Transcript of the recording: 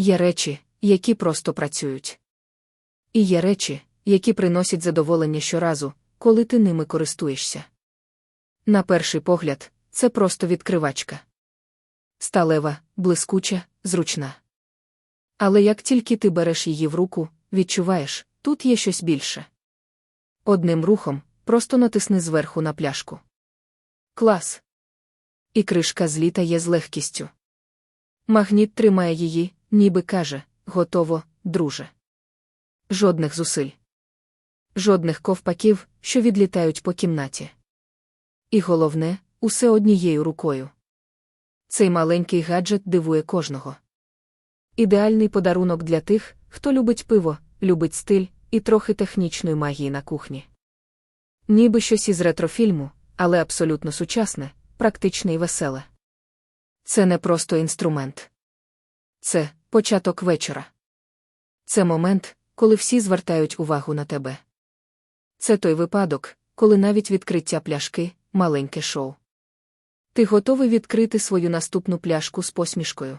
Є речі, які просто працюють. І є речі, які приносять задоволення щоразу, коли ти ними користуєшся. На перший погляд, це просто відкривачка. Сталева, блискуча, зручна. Але як тільки ти береш її в руку, відчуваєш, тут є щось більше. Одним рухом просто натисни зверху на пляшку. Клас. І кришка злітає з легкістю. Магніт тримає її, ніби каже готово, друже. Жодних зусиль. Жодних ковпаків, що відлітають по кімнаті. І головне, усе однією рукою. Цей маленький гаджет дивує кожного. Ідеальний подарунок для тих, хто любить пиво, любить стиль і трохи технічної магії на кухні. Ніби щось із ретрофільму, але абсолютно сучасне, практичне і веселе. Це не просто інструмент. Це початок вечора. Це момент, коли всі звертають увагу на тебе. Це той випадок, коли навіть відкриття пляшки маленьке шоу. Ти готовий відкрити свою наступну пляшку з посмішкою.